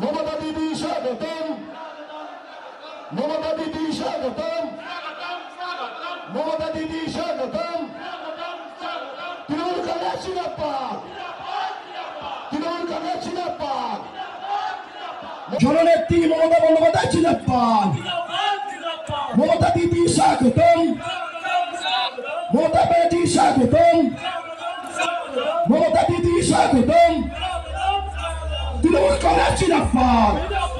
মমতা দিদি, স্বাগতম। মমতা দিদি, স্বাগতম। মমতা দিদি, স্বাগতম। তৃণমূল কংগ্রেস জিন্দাবাদ তৃণমূল কংগ্রেস জিন্দাবাদ জননেত্রী মমতা বন্দ্যোপাধ্যায় জিন্দাবাদ মমতা দিদি, স্বাগতম। মমতা ব্যানার্জি, স্বাগতম। মমতা দিদি, স্বাগতম। তৃণমূল কংগ্রেস জিন্দাবাদ মমতা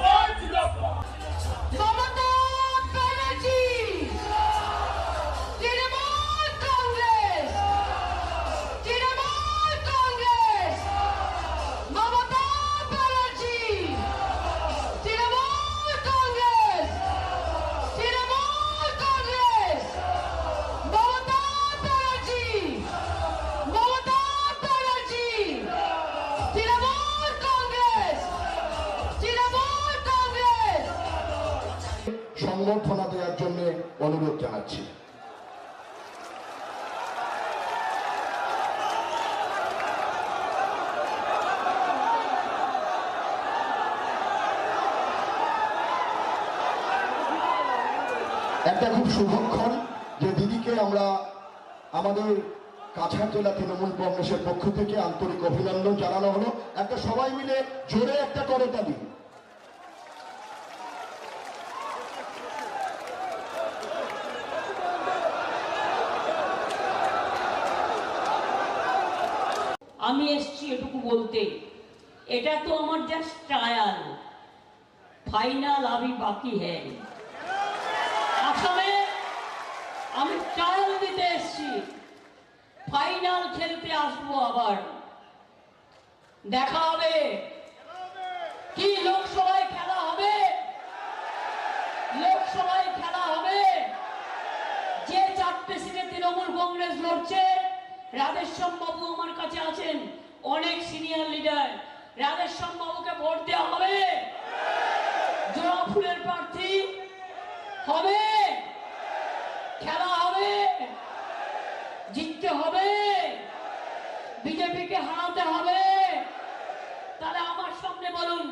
একটা খুব শুভক্ষণ যে দিদিকে আমরা আমাদের কাছাড় জেলা তৃণমূল কংগ্রেসের পক্ষ থেকে আন্তরিক অভিনন্দন জানানো হলো। একটা সবাই মিলে জোরে একটা করতালি আমি এসছি এটুকু বলতে, এটা তো আমার জাস্ট ট্রায়াল ফাইনাল আমি বাকি হ্যাঁ আসামে আমি ট্রায়াল দিতে এসছি। ফাইনাল খেলতে আসব আবার। দেখা হবে। কি লোকসভায় খেলা হবে? লোকসভায় খেলা হবে। যে চারটে সিটে তৃণমূল কংগ্রেস লড়ছে, রাধেশ্যাম বাবু আমার কাছে আছেন, অনেক সিনিয়র লিডার রাধেশ্যাম বাবুকে ভোট দেওয়া হবে জোড়া ফুলের প্রার্থী হবে খেলা হবে জিততে হবে বিজেপিকে হারাতে হবে তাহলে আমার সামনে বলুন,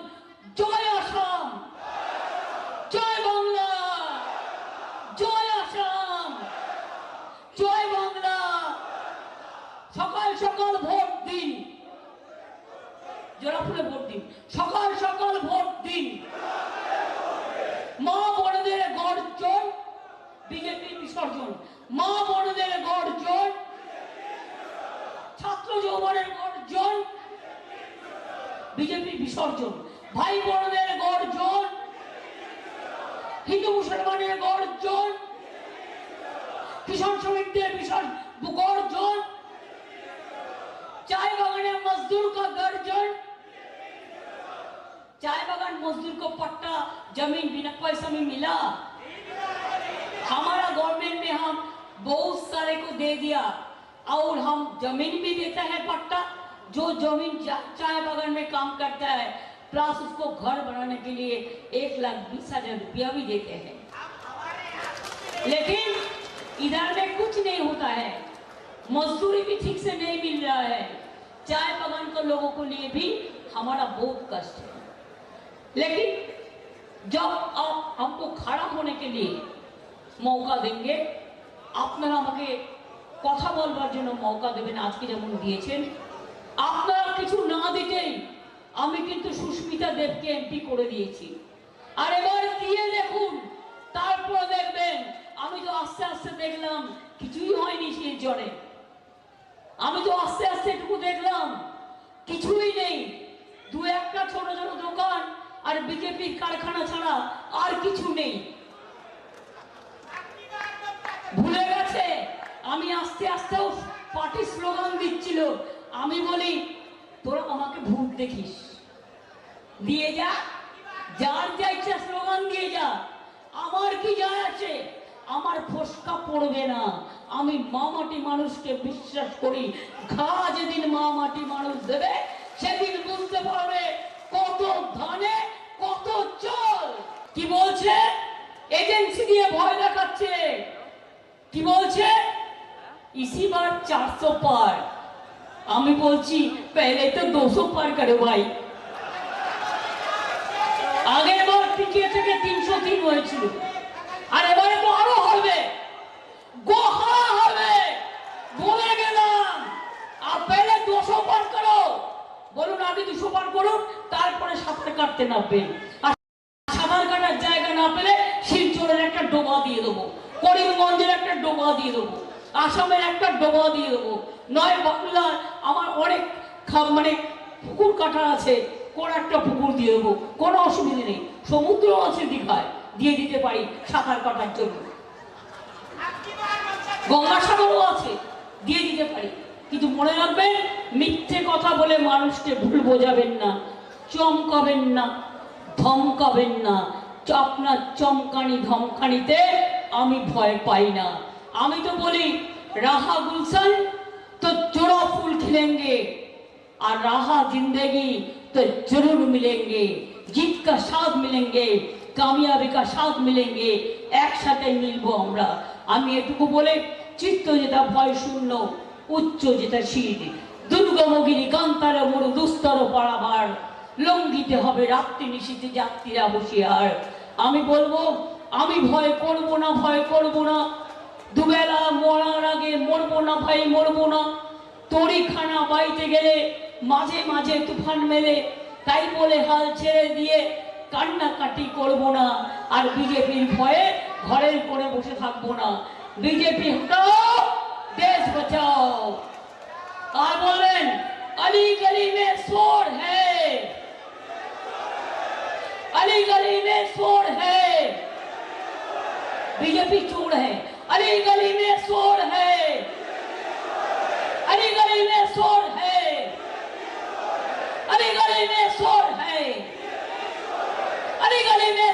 জয় আসাম জয় বাংলা, জয় আসাম জয় বাংলা। সকাল সকাল ভোট দিন জোড়া ফুলে ভোট দিন। সকাল সকাল ভোট দিন। মা বড়দের গর্জন, বিজেপি বিসর্জন। মা বড়দের গর্জন, ছাত্র যৌবনের গর্জন বিজেপি বিসর্জন ভাই বোনদের গর্জন হিন্দু মুসলমানের গর্জন কিষাণ শ্রমিকদের বিশাল গর্জন चाय बागान मजदूर का गर्जन चाय बागान मजदूर को पट्टा जमीन बिना पैसा में मिला हमारा गवर्नमेंट में हम बहुत सारे को दे दिया और हम जमीन भी देता है पट्टा जो ज़मीन चाय बगान में काम करता है प्लस उसको घर बनाने के लिए एक लाख बीस हज़ार रुपया भी देते हैं। लेकिन इधर में कुछ नहीं होता है। मजदूरी भी ठीक से नहीं मिल रहा है। चाय बगान के लोगों को लिए भी हमारा बहुत कष्ट है। लेकिन जब आप, हमको खड़ा होने के लिए मौका देंगे, अपना हमें कथा बोलवार जो मौका देवें आज के जमन दिए আপনারা কিছু না দিতেই আমি কিন্তু সুস্মিতা দেবকে এমপি করে দিয়েছি। আর এবার দিয়ে দেখুন, তারপর দেখবেন, আমি তো আস্তে আস্তে দেখলাম, কিছুই হয়নি সেই জনে আমি তো আস্তে আস্তে এটুকু দেখলাম, কিছুই নেই। দু একটা ছোট ছোট দোকান আর বিজেপির কারখানা ছাড়া আর কিছু নেই। ভুলে গেছে, আমি আস্তে আস্তেও পার্টি স্লোগান দিচ্ছিল আমি বলি, তোরা আমাকে ভূত দেখিস। দিয়ে যা, যার যা ইচ্ছা স্লোগান দিয়ে যা। আমার কি যায় আছে? আমার ফসকা পড়বে না। আমি মা মাটি মানুষকে বিশ্বাস করি। ঘা যেদিন মা মাটি মানুষ দেবে, সেদিন বুঝতে পারবে কত ধানে, কত চল। কি বলছে? এজেন্সি দিয়ে ভয় দেখাচ্ছে। কি বলছে? ইসি বার চারশো পার। আমি বলছি পেলে তো দুশো পার করে ভাই আগের বার টিকিয়ে থেকে তিনশো তিন হয়েছিল। আর এবারে তো আরও হবে। হবে গেলাম, আর পেলে পার করো। বলুন দুশো করুন, তারপরে সাঁতার কাটতে আর সাঁতার কাটার জায়গা না পেলে একটা ডোবা দিয়ে দেবো। করিমগঞ্জের একটা ডোবা দিয়ে দেবো। আসামের একটা ডোবা দিয়ে দেবো। নয় বাংলার আমার অনেক মানে পুকুর কাটা আছে, কোন একটা পুকুর দিয়ে দেবো। কোনো অসুবিধে নেই। সমুদ্র আছে দীঘায়, দিয়ে দিতে পারি সাঁতার কাটার জন্য। গঙ্গাসাগরও আছে, দিয়ে দিতে পারি। কিন্তু মনে রাখবেন মিথ্যে কথা বলে মানুষকে ভুল বোঝাবেন না, চমকাবেন না, ধমকাবেন না। আপনার চমকানি ধমকানিতে আমি ভয় পাই না। আমি তো বলি রাহা গুলশান তো চোরা ফুল খিলেঙ্গে और रहा जिंदगी तो जरूर मिलेंगे जीत का साथ मिलेंगे কামিয়াবি কা সাথ মিলেঙ্গে একসাথে মিলবো আমরা আমি এটুকু বলে চিত্ত যেটা ভয় শূন্য উচ্চ যেটা শীত দুর্গমগিরি কান্তার মরু দুস্তর পাড়াবার লঙ্ঘিতে হবে রাত্রি নিশীতে যাত্রীরা হুঁশিয়ার আমি বলবো আমি ভয় করব না ভয় করব না দুবেলা মরার আগে মরবো না ভাই মরবো না তরিখানা বাইতে গেলে মাঝে মাঝে তুফান মেলে তাই বলে হাল ছেড়ে দিয়ে কান্নাকাটি করব না আর বিজেপির ভয়ে ঘরের করে বসে থাকবো না বিজেপি হটাও দেশ বাঁচাও আর বলেন अली गली में शोर है अली गली में शोर है बीजेपी चोर है अली गली में शोर है। अली गली में शोर है। अली गली में शोर है। अली गली में